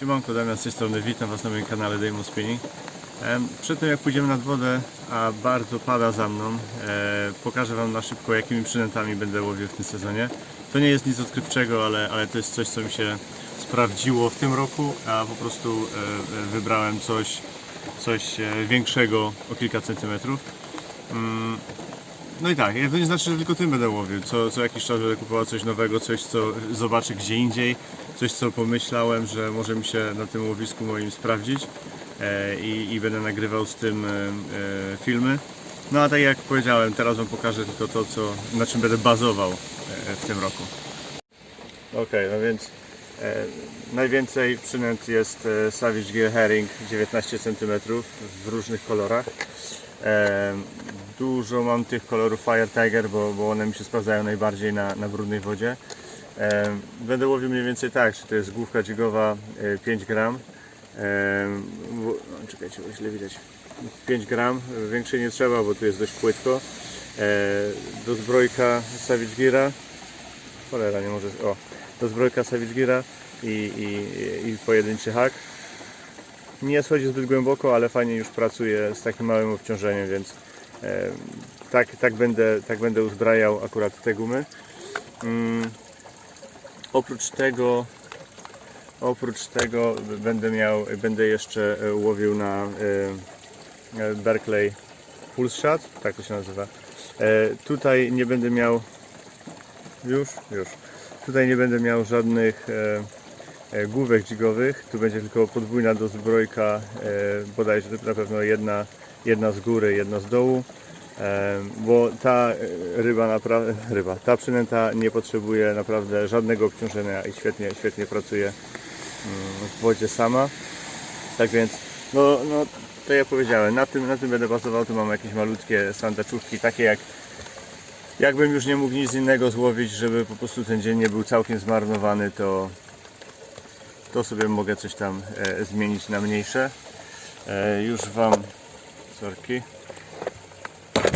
Siemanko, Damian z tej strony, witam Was na moim kanale Daymo Spinning. Przed tym jak pójdziemy nad wodę, a bardzo pada za mną, e, pokażę Wam na szybko jakimi przynętami będę łowił w tym sezonie. To nie jest nic odkrywczego, ale, ale to jest coś co mi się sprawdziło w tym roku, a po prostu e, e, wybrałem coś, coś większego o kilka centymetrów. No i tak, to nie znaczy, że tylko tym będę łowił. Co, co jakiś czas będę kupował coś nowego, coś co zobaczę gdzie indziej, coś co pomyślałem, że może mi się na tym łowisku moim sprawdzić e, i, i będę nagrywał z tym e, e, filmy. No a tak jak powiedziałem, teraz Wam pokażę tylko to, co, na czym będę bazował e, w tym roku. Okej, no więc e, najwięcej przynęt jest e, Savage Gear Herring 19 cm w różnych kolorach. Dużo mam tych kolorów Fire Tiger, bo, bo one mi się sprawdzają najbardziej na, na brudnej wodzie. Będę łowił mniej więcej tak, czy to jest główka dźwigowa e, 5 gram. E, bo, no, czekajcie, bo źle widać. 5 gram, większej nie trzeba, bo tu jest dość płytko. E, do zbrojka Savage Geara Cholera, nie może. O, to zbrojka Savage Geara i, i, i pojedynczy hak. Nie schodzi zbyt głęboko, ale fajnie już pracuje z takim małym obciążeniem, więc e, tak, tak, będę, tak będę uzbrajał akurat te gumy. Mm, oprócz tego oprócz tego będę miał, będę jeszcze e, łowił na e, Berkeley Pulse Shot, tak to się nazywa. Tutaj nie będę miał już, już. Tutaj nie będę miał żadnych główek dźwigowych. Tu będzie tylko podwójna dozbrojka, e, bodajże na pewno jedna, jedna z góry, jedna z dołu. E, bo ta e, ryba ryba, ta przynęta nie potrzebuje naprawdę żadnego obciążenia i świetnie, świetnie pracuje mm, w wodzie sama. Tak więc, no, no tak jak powiedziałem, na tym, na tym będę bazował. Tu mam jakieś malutkie sandaczówki, takie jak Jakbym już nie mógł nic innego złowić, żeby po prostu ten dzień nie był całkiem zmarnowany, to, to sobie mogę coś tam e, zmienić na mniejsze. E, już Wam sorki.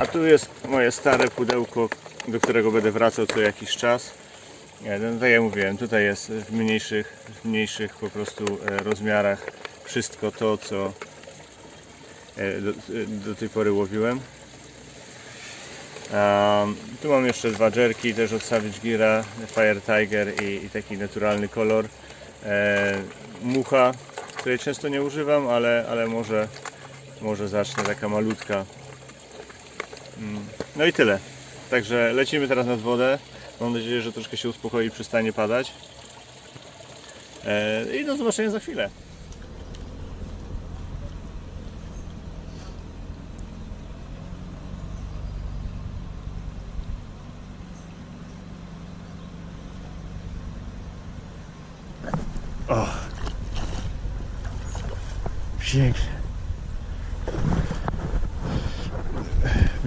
A tu jest moje stare pudełko, do którego będę wracał co jakiś czas. E, no, tak jak mówiłem, tutaj jest w mniejszych, w mniejszych po prostu e, rozmiarach wszystko to, co e, do, do tej pory łowiłem. Um, tu mam jeszcze dwa jerki też od Savage Geara, Fire Tiger i, i taki naturalny kolor. E, mucha, której często nie używam, ale, ale może, może zacznę taka malutka. Mm, No i tyle. Także lecimy teraz nad wodę. Mam nadzieję, że troszkę się uspokoi i przestanie padać. E, I do zobaczenia za chwilę. Pięknie.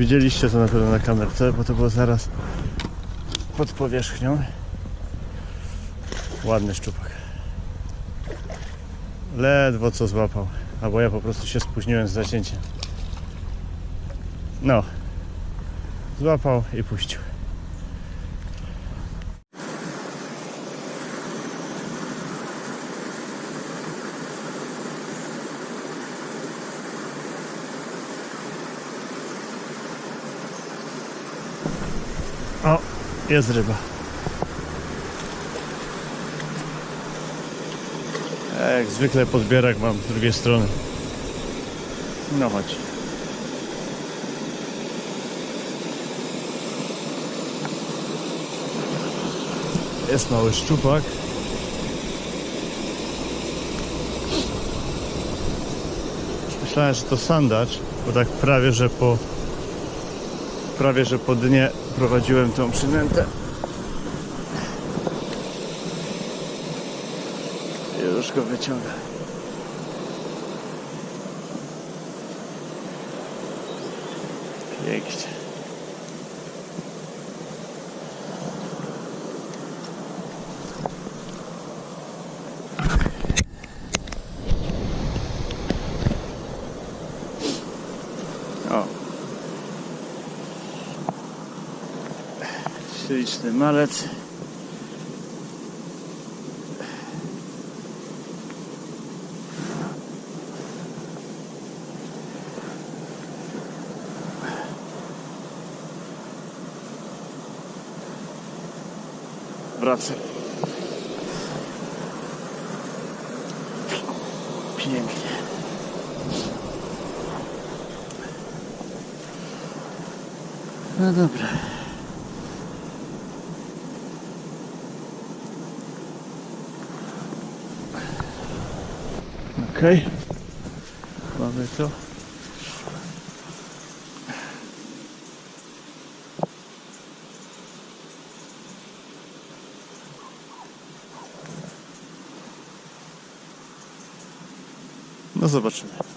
Widzieliście to na pewno na kamerce, bo to było zaraz pod powierzchnią. Ładny szczupak. Ledwo co złapał, albo ja po prostu się spóźniłem z zacięciem. No. Złapał i puścił. O, jest ryba. Jak zwykle podbierak mam z drugiej strony. No chodź. Jest mały szczupak. Myślałem, że to sandacz, bo tak prawie, że po prawie, że po dnie prowadziłem tą przynętę. Już go wyciąga. Liczny malec. Wracę. Pięknie. No dobra. Okej. Mamy to. No zobaczymy.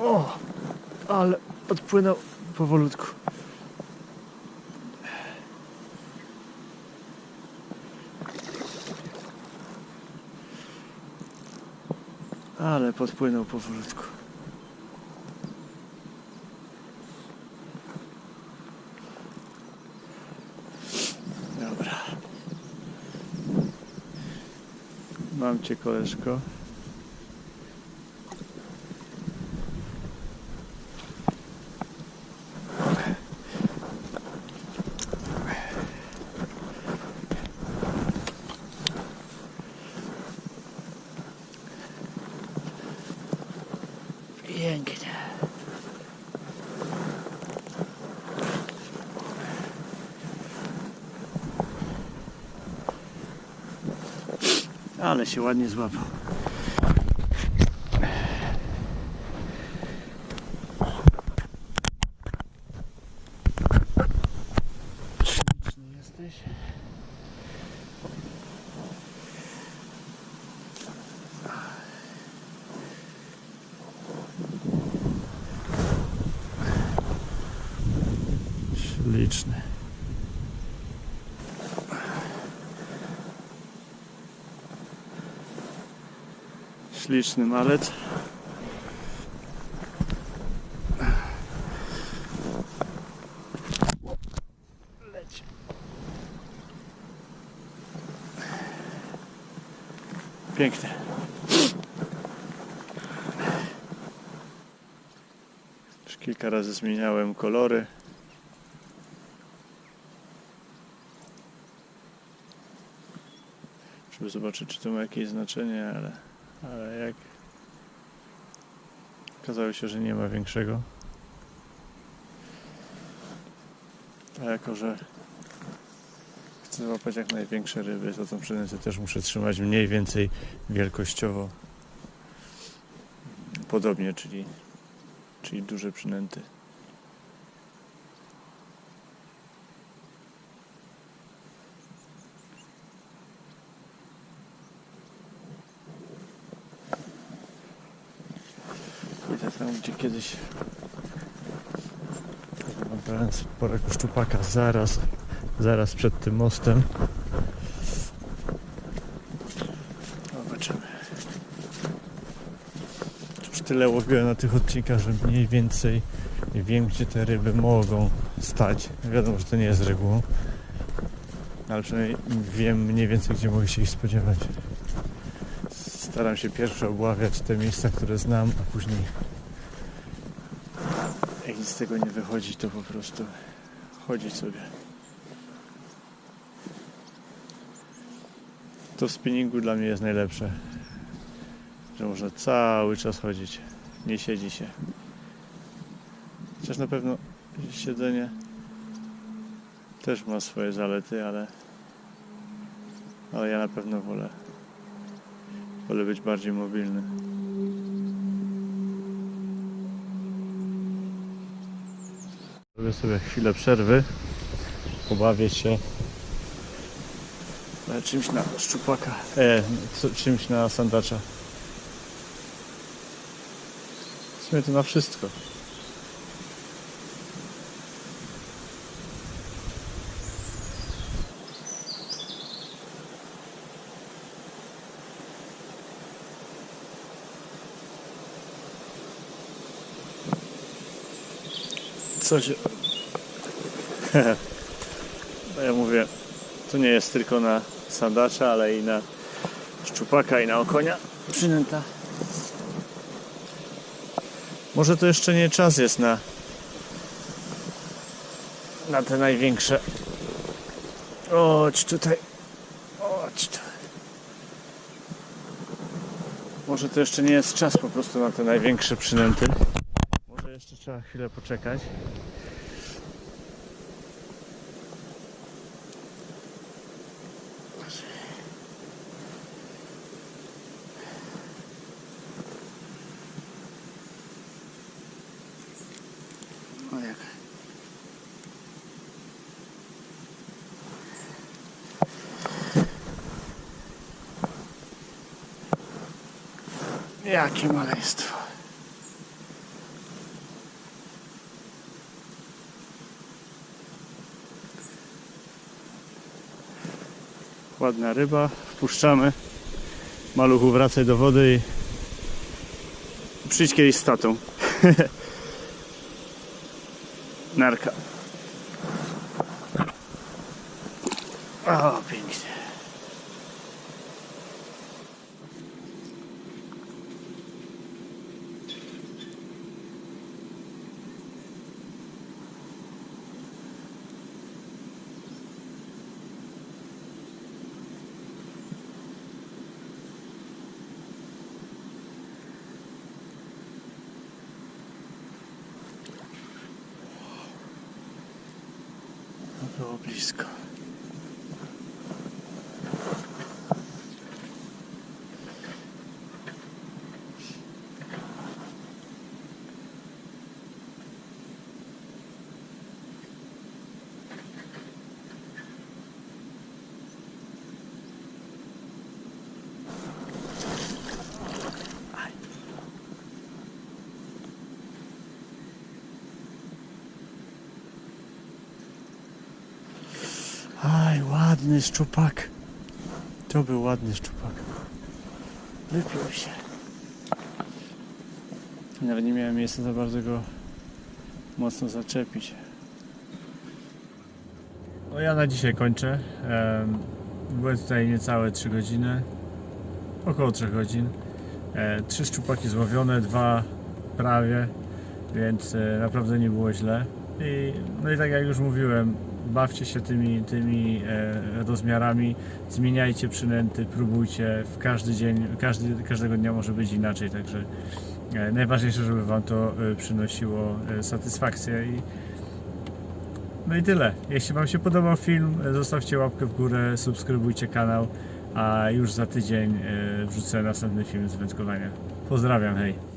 O, ale odpłynął powolutku. Ale podpłynął powolutku. Dobra. Mam cię koleżko. Pięknie. Ale się ładnie złapał. Śliczny Śliczny. Malec. Leć. Piękne. Już kilka razy zmieniałem kolory. żeby zobaczyć, czy to ma jakieś znaczenie, ale, ale jak okazało się, że nie ma większego. A jako, że chcę złapać jak największe ryby, to tą przynętę też muszę trzymać mniej więcej wielkościowo podobnie, czyli, czyli duże przynęty. Idę tam, gdzie kiedyś brałem sporego szczupaka zaraz, zaraz przed tym mostem. Zobaczymy. Już tyle łowiłem na tych odcinkach, że mniej więcej wiem, gdzie te ryby mogą stać. Wiadomo, że to nie jest regułą, ale przynajmniej wiem mniej więcej, gdzie mogę się ich spodziewać. Staram się pierwsze obławiać te miejsca, które znam, a później jak nic z tego nie wychodzi, to po prostu chodzić sobie. To w spinningu dla mnie jest najlepsze, że można cały czas chodzić, nie siedzi się. Chociaż na pewno siedzenie też ma swoje zalety, ale, ale ja na pewno wolę wolę być bardziej mobilny. Zrobię sobie chwilę przerwy. Pobawię się na czymś na szczupaka. E, co, czymś na sandacza. W sumie to na wszystko. Co się no ja mówię, to nie jest tylko na sandacza, ale i na szczupaka i na okonia przynęta. Może to jeszcze nie czas jest na na te największe. Chodź tutaj. Chodź tu. Może to jeszcze nie jest czas po prostu na te największe przynęty. Może jeszcze trzeba chwilę poczekać. Jakie maleństwo. Ładna ryba, wpuszczamy. Maluchu wracaj do wody i przyjdź kiedyś z tatą. Narka. O, pięknie. Blisko. Ładny szczupak. To był ładny szczupak. Wypił się. Nawet nie miałem miejsca za bardzo go mocno zaczepić. No ja na dzisiaj kończę. Em, Byłem tutaj niecałe 3 godziny. Około 3 godzin. E, Trzy szczupaki złowione, dwa prawie, więc e, naprawdę nie było źle. I, no i tak jak już mówiłem, bawcie się tymi, tymi e, rozmiarami, zmieniajcie przynęty, próbujcie. W każdy dzień, każdy, każdego dnia może być inaczej, także e, najważniejsze, żeby Wam to e, przynosiło satysfakcję. I, no i tyle. Jeśli Wam się podobał film, zostawcie łapkę w górę, subskrybujcie kanał, a już za tydzień wrzucę następny film z wędkowania. Pozdrawiam, hej!